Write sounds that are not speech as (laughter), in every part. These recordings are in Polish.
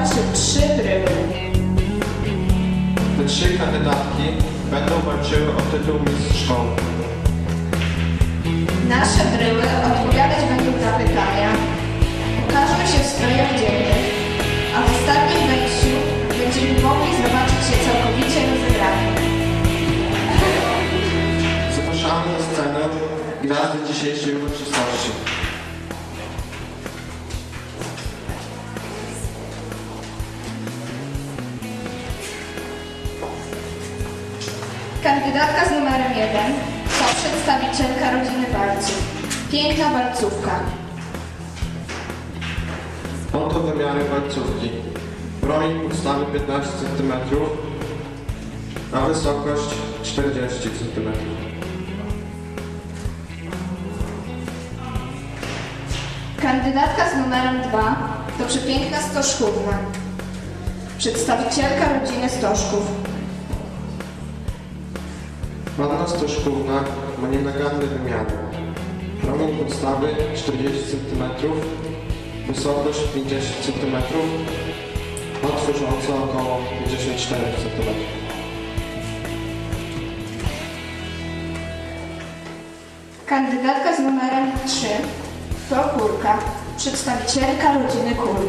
zakwalifikowały się trzy bryły. Te trzy kandydatki będą walczyły o tytuł mistrz szkoły. Nasze bryły odpowiadać będą na pytania, ukażą się w strojach dziennych, a w ostatnim wejściu będziemy mogli zobaczyć się całkowicie rozegrane. Zapraszamy na scenę gwiazdy dzisiejszej uroczystości. Kandydatka z numerem 1 to przedstawicielka rodziny Balców. Piękna balcówka. Oto wymiary walcówki. Promień podstawy 15 cm, a wysokość 40 cm. Kandydatka z numerem 2 to przepiękna stożkówna. Przedstawicielka rodziny Stożków. Panna stożkówna ma nienaganne wymiary. Promień podstawy 40 cm, wysokość 50 cm, otworząca około 54 cm. Kandydatka z numerem 3 to kurka. Przedstawicielka rodziny kul.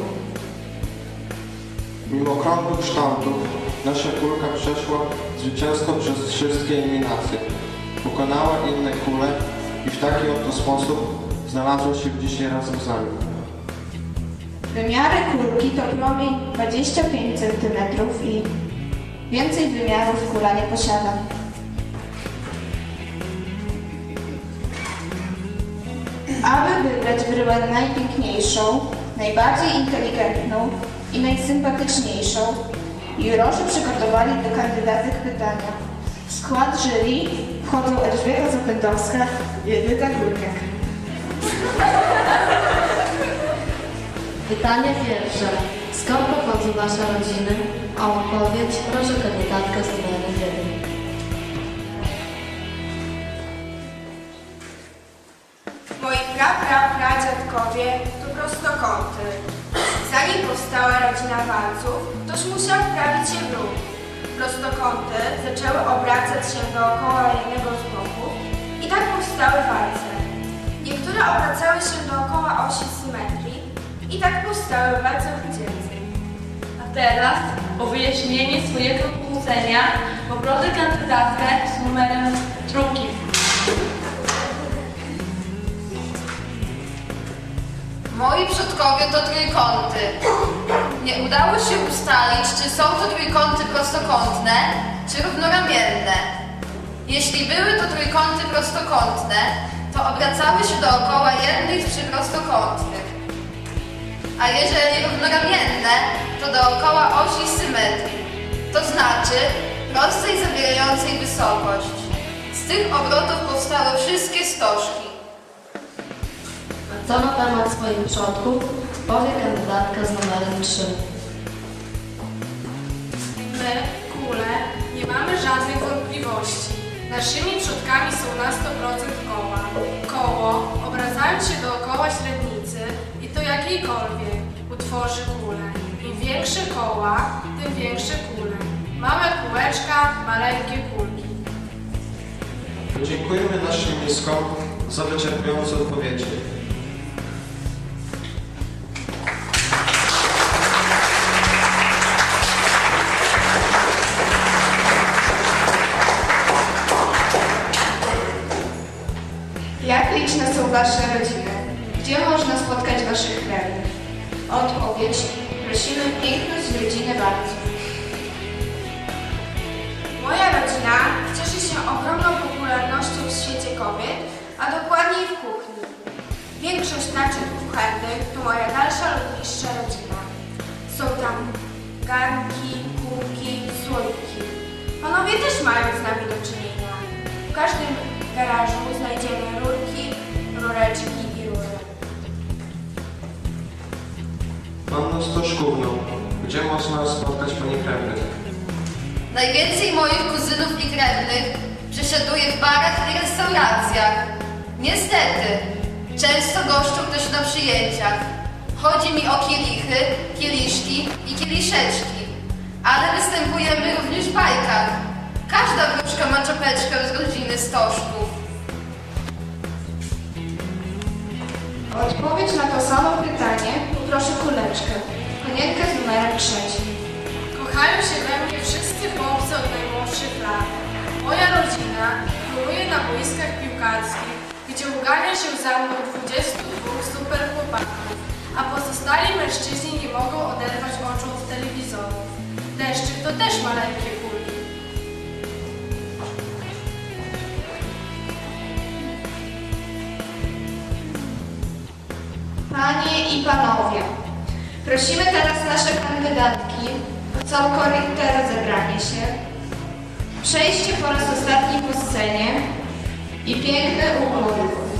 Mimo okrągłych kształtów, nasza kulka przeszła zwycięsko przez wszystkie eliminacje. Pokonała inne kule i w taki oto sposób znalazła się dzisiaj razem z nami. Wymiary kulki to promień 25 cm i więcej wymiarów kula nie posiada. Aby wybrać bryłę najpiękniejszą, najbardziej inteligentną i najsympatyczniejszą, jurorzy przygotowali do kandydatek pytania. W skład jury wchodzą Elżbieta Zapędowska i Edyta Górniak. Pytanie pierwsze. Skąd pochodzą Wasze rodziny? A odpowiedź proszę kandydatkę z numerem 1. Moi pra, pra, pradziadkowie to prostokąty. Zanim powstała rodzina walców, toż musiał wprawić się w ruch. Prostokąty zaczęły obracać się dookoła jednego z boków i tak powstały walce. Niektóre obracały się dookoła osi symetrii i tak powstały walce dziecięce. A teraz o wyjaśnienie swojego pochodzenia poproszę kandydatkę z numerem drugim. Moi przodkowie to trójkąty. Nie udało się ustalić, czy są to trójkąty prostokątne, czy równoramienne. Jeśli były to trójkąty prostokątne, to obracały się dookoła jednych z przyprostokątnych. A jeżeli równoramienne, to dookoła osi symetrii, to znaczy prostej zawierającej wysokość. Z tych obrotów powstały wszystkie stożki. Co na temat swoich przodków powie kandydatka z numerem 3. My, kule, nie mamy żadnych wątpliwości. Naszymi przodkami są na 100% koła. Koło, obracając się dookoła średnicy, i to jakiejkolwiek, utworzy kulę. Im większe koła, tym większe kule. Małe kółeczka, maleńkie kulki. Dziękujemy naszym miskom za wyczerpujące odpowiedzi. Spotkać Waszych krewnych? Odpowiedź prosimy piękność rodziny Balców. Moja rodzina cieszy się ogromną popularnością w świecie kobiet, a dokładniej w kuchni. Większość naczyń kuchennych to moja dalsza lub bliższa rodzina. Są tam garnki, kubki, słoiki. Panowie też mają z nami do czynienia. W każdym garażu znajdziemy rurki, rureczki Gdzie można spotkać pani krewnych? Najwięcej moich kuzynów i krewnych przesiaduje w barach i restauracjach. Niestety, często goszczą też na przyjęciach. Chodzi mi o kielichy, kieliszki i kieliszeczki. Ale występujemy również w bajkach. Każda wróżka ma czapeczkę z rodziny stożków. Odpowiedź na to samo pytanie poproszę kuleczkę. Panienkę z numerem trzecim. Kochają się we mnie wszyscy chłopcy od najmłodszych lat. Moja rodzina króluje na boiskach piłkarskich, gdzie ugania się za mną 22 super chłopaków, a pozostali mężczyźni nie mogą oderwać oczu od telewizorów. Deszczyk to też maleńkie Panie i panowie, prosimy teraz nasze kandydatki o całkowite rozebranie się, przejście po raz ostatni po scenie i piękny ukłon.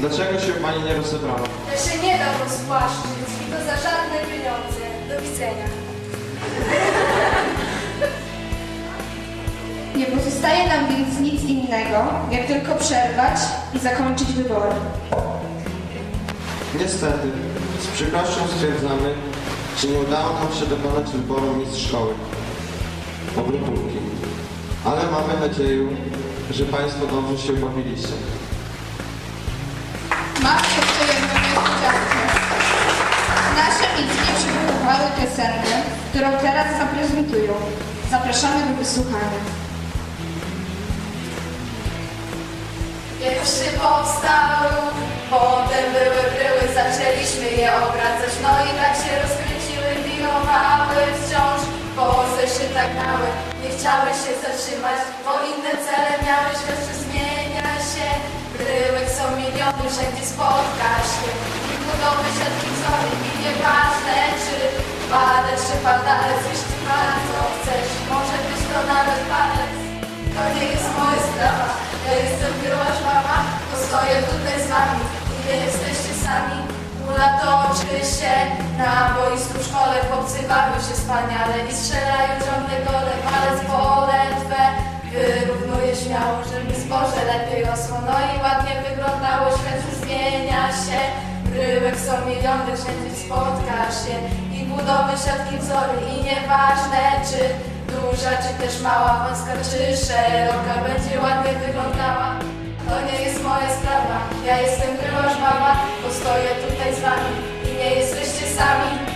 Dlaczego się pani nie rozebrała? Ja się nie dam rozpłaszczyć i to za żadne pieniądze. Do widzenia. Nie pozostaje nam więc nic innego, jak tylko przerwać i zakończyć wybory. Niestety, z przykrością stwierdzamy, że nie udało nam się dokonać wyboru mistrz szkoły. Obrotówki. Ale mamy nadzieję, że Państwo dobrze się bawiliście. Nasze miski przygotowały piosenkę, którą teraz zaprezentują. Zapraszamy do wysłuchania. Pierwszy powstał, potem były bryły, zaczęliśmy je obracać, no i tak się rozkręciły, wirowały wciąż, po zeszytach miały, nie chciały się zatrzymać, bo inne cele miały, świat się zmienia się, bryłek są miliony, wszędzie spotka się, i budowy siatki wzory, i nieważne czy padać, czy padalec, jeśli bardzo chcesz, może być to nawet palec. To nie jest moja sprawa. Ja jestem byłaś mama, to stoję tutaj z wami. I nie jesteście sami. Ula toczy się na boisku w szkole, chłopcy bawią się wspaniale i strzelają ciągle gole, palec pole twe wyrównuje śmiało, żeby zboże lepiej rosło, no i ładnie wyglądało, są miliony, wszędzie spotka się i budowy siatki wzory i nieważne czy Duża czy też mała, wąska czy szeroka będzie ładnie wyglądała. To nie jest moja sprawa, ja jestem była mama, bo stoję tutaj z wami i nie jesteście sami.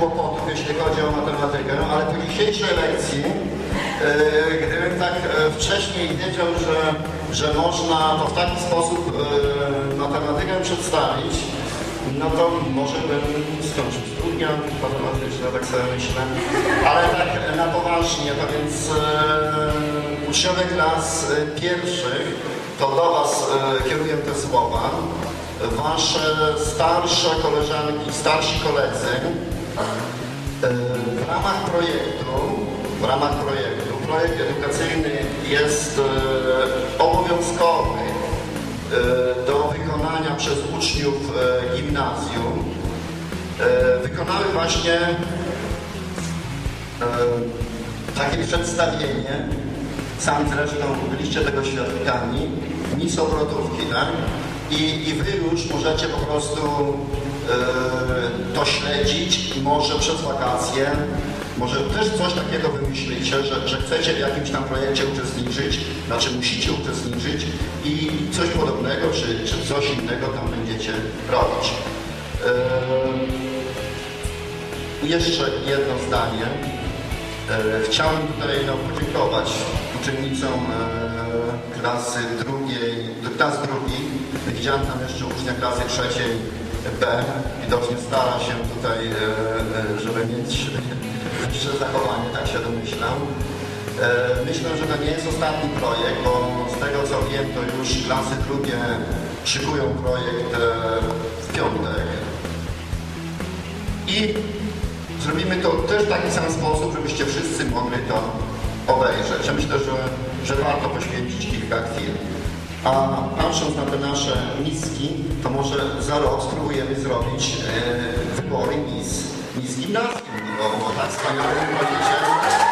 Kłopotów, jeśli chodzi o matematykę, ale po dzisiejszej lekcji, e, gdybym tak e, wcześniej wiedział, że, że można to w taki sposób e, matematykę przedstawić, no to może bym skończył studia matematyczne, tak sobie myślę. Ale tak na poważnie, to więc e, uczniowie klas pierwszych, to do Was kieruję te słowa. Wasze starsze koleżanki, starsi koledzy w ramach projektu, w ramach projektu, projekt edukacyjny jest e, obowiązkowy e, do wykonania przez uczniów e, gimnazjum. wykonały właśnie takie przedstawienie, sami zresztą byliście tego świadkami, mis obrotówki, tak? I, I wy już możecie po prostu to śledzić i może przez wakacje, może też coś takiego wymyślicie, że, że chcecie w jakimś tam projekcie uczestniczyć, znaczy musicie uczestniczyć i coś podobnego, czy, czy coś innego tam będziecie robić. E, jeszcze jedno zdanie. E, Chciałem tutaj no, podziękować uczennicom e, klasy drugiej, klas drugiej. Widziałem tam jeszcze ucznia klasy trzeciej B. Widocznie stara się tutaj, e, e, żeby mieć (laughs) wyższe zachowanie, tak się domyślam. E, Myślę, że to nie jest ostatni projekt, bo z tego co wiem, to już klasy drugie szykują projekt w piątek. I zrobimy to też w taki sam sposób, żebyście wszyscy mogli to obejrzeć. Ja myślę, że, że warto poświęcić kilka chwil. A patrząc na te nasze miski, to może za rok spróbujemy zrobić e, wybory mis, mis gimnazjum, bo, bo tak wspaniale mówicie.